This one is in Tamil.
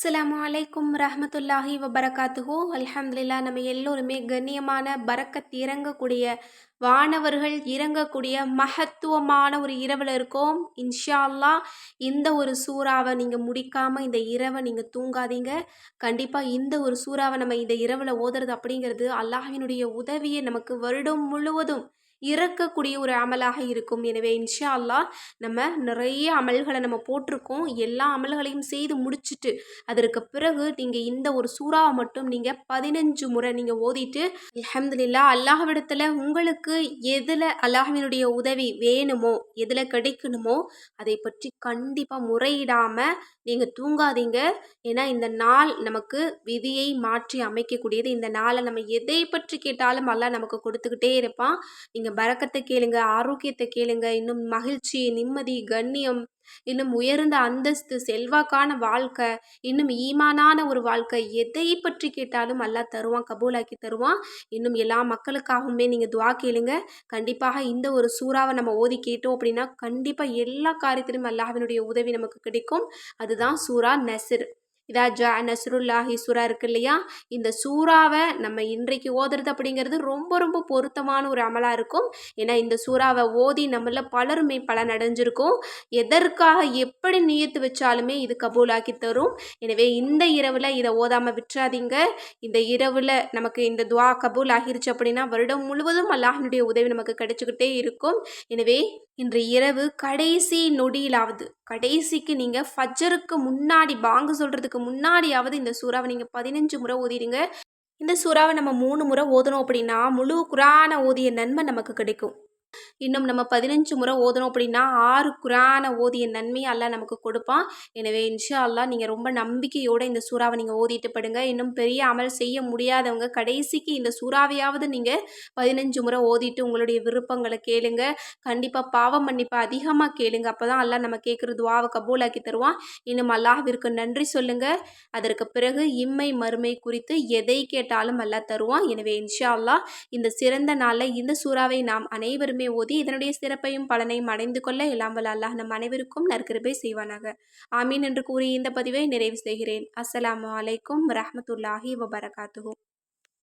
அஸ்லாம் வலைக்கும் ரஹமத்துல்லாஹி வபரகாத்துஹோ. அல்ஹம்துல்லா நம்ம எல்லோருமே கண்ணியமான பறக்கத்து இறங்கக்கூடிய வானவர்கள் இறங்கக்கூடிய மகத்துவமான ஒரு இரவில் இருக்கோம். இன்ஷா அல்லாஹ் இந்த ஒரு சூறாவை நீங்கள் முடிக்காமல் இந்த இரவை நீங்கள் தூங்காதீங்க. கண்டிப்பாக இந்த ஒரு சூறாவை நம்ம இந்த இரவில் ஓதுறது அப்படிங்கிறது அல்லாஹினுடைய உதவியை. நமக்கு வருடம் முழுவதும் இறக்கக்கூடிய ஒரு அமலாக இருக்கும். எனவே இன்ஷா அல்லாஹ் நம்ம நிறைய அமல்களை நம்ம போட்டிருக்கோம். எல்லா அமல்களையும் செய்து முடிச்சுட்டு அதற்கு பிறகு நீங்கள் இந்த ஒரு சூறாவை மட்டும் நீங்கள் பதினஞ்சு முறை நீங்கள் ஓதிட்டு அலமதுல்லா அல்லாஹ்விடத்தில் உங்களுக்கு எதில் அல்லாஹ்வினுடைய உதவி வேணுமோ எதில் கிடைக்கணுமோ அதை பற்றி கண்டிப்பாக முறையிடாமல் நீங்கள் தூங்காதீங்க. ஏன்னா இந்த நாள் நமக்கு விதியை மாற்றி அமைக்கக்கூடியது. இந்த நாளை நம்ம எதை பற்றி கேட்டாலும் அல்லாஹ் நமக்கு கொடுத்துக்கிட்டே இருப்பான். நீங்கள் பறக்கத்தை கேளுங்க ஆரோக்கியத்தை கேளுங்க இன்னும் மகிழ்ச்சி நிம்மதி கண்ணியம் இன்னும் உயர்ந்த அந்தஸ்து செல்வாக்கான வாழ்க்கை இன்னும் ஈமானான ஒரு வாழ்க்கை எதை பற்றி கேட்டாலும் அல்லா தருவான் கபூலாக்கி தருவான். இன்னும் எல்லா மக்களுக்காகவுமே நீங்கள் துவா கேளுங்க. கண்டிப்பாக இந்த ஒரு சூறாவை நம்ம ஓதி கேட்டோம் அப்படின்னா கண்டிப்பாக எல்லா காரியத்திலும் அல்லாஹினுடைய உதவி நமக்கு கிடைக்கும். அதுதான் சூறா நெசிர் இதா ஜா நஸ்ருல்லாஹி சூரா இருக்கு இல்லையா? இந்த சூறாவை நம்ம இன்றைக்கு ஓதுறது அப்படிங்கிறது ரொம்ப ரொம்ப பொருத்தமான ஒரு அமலாக இருக்கும். ஏன்னா இந்த சூறாவை ஓதி நம்மள பலருமே பலன் அடைஞ்சிருக்கும் எதற்காக எப்படி நியத்து வச்சாலுமே இது கபூலாக்கி தரும். எனவே இந்த இரவில் இதை ஓதாமல் விட்டுறாதீங்க. இந்த இரவில் நமக்கு இந்த துவா கபூல் ஆகிருச்சு அப்படின்னா வருடம் முழுவதும் அல்லாஹினுடைய உதவி நமக்கு கிடைச்சிக்கிட்டே இருக்கும். எனவே இன்று இரவு கடைசி நொடியிலாவது கடைசிக்கு நீங்கள் ஃபஜ்ஜருக்கு முன்னாடி பாங்கு சொல்கிறதுக்கு முன்னாடியாவது இந்த சூறாவை நீங்கள் பதினஞ்சு முறை ஓதிடுங்க. இந்த சூறாவை நம்ம மூணு முறை ஓதணும் அப்படின்னா முழு குரான ஓதிய நன்மை நமக்கு கிடைக்கும். இன்னும் நம்ம பதினஞ்சு முறை ஓதணும் அப்படின்னா ஆறு குரானை ஓதிய நன்மை அல்லாஹ் நமக்கு கொடுப்பான். எனவே இன்ஷா அல்லா நீங்கள் ரொம்ப நம்பிக்கையோடு இந்த சூறாவை நீங்கள் ஓதிட்டு படுங்க. இன்னும் பெரிய அமல் செய்ய முடியாதவங்க கடைசிக்கு இந்த சூறாவையாவது நீங்கள் பதினஞ்சு முறை ஓதிட்டு உங்களுடைய விருப்பங்களை கேளுங்க. கண்டிப்பாக பாவம் மன்னிப்பை அதிகமாக கேளுங்க. அப்போ தான் அல்லாஹ் நம்ம கேட்குற துவாவை கபூலாக்கி தருவான். இன்னும் அல்லாஹிற்கு நன்றி சொல்லுங்கள் அதற்கு பிறகு இம்மை மறுமை குறித்து எதை கேட்டாலும் அல்லாஹ் தருவான். எனவே இன்ஷா அல்லாஹ் இந்த சிறந்த நாளில் இந்த சூறாவை நாம் அனைவருமே மட்டுமே ஓதி இதனுடைய சிறப்பையும் பலனையும் அடைந்து கொள்ள இல்லாமல் அல்லாஹ் நம் அனைவருக்கும் நற்கிருபை செய்வானாக. ஆமீன் என்று கூறி இந்த பதிவை நிறைவு செய்கிறேன். அஸ்ஸலாமு அலைக்கும் ரஹமத்துல்லாஹி வபரகாத்துஹூ.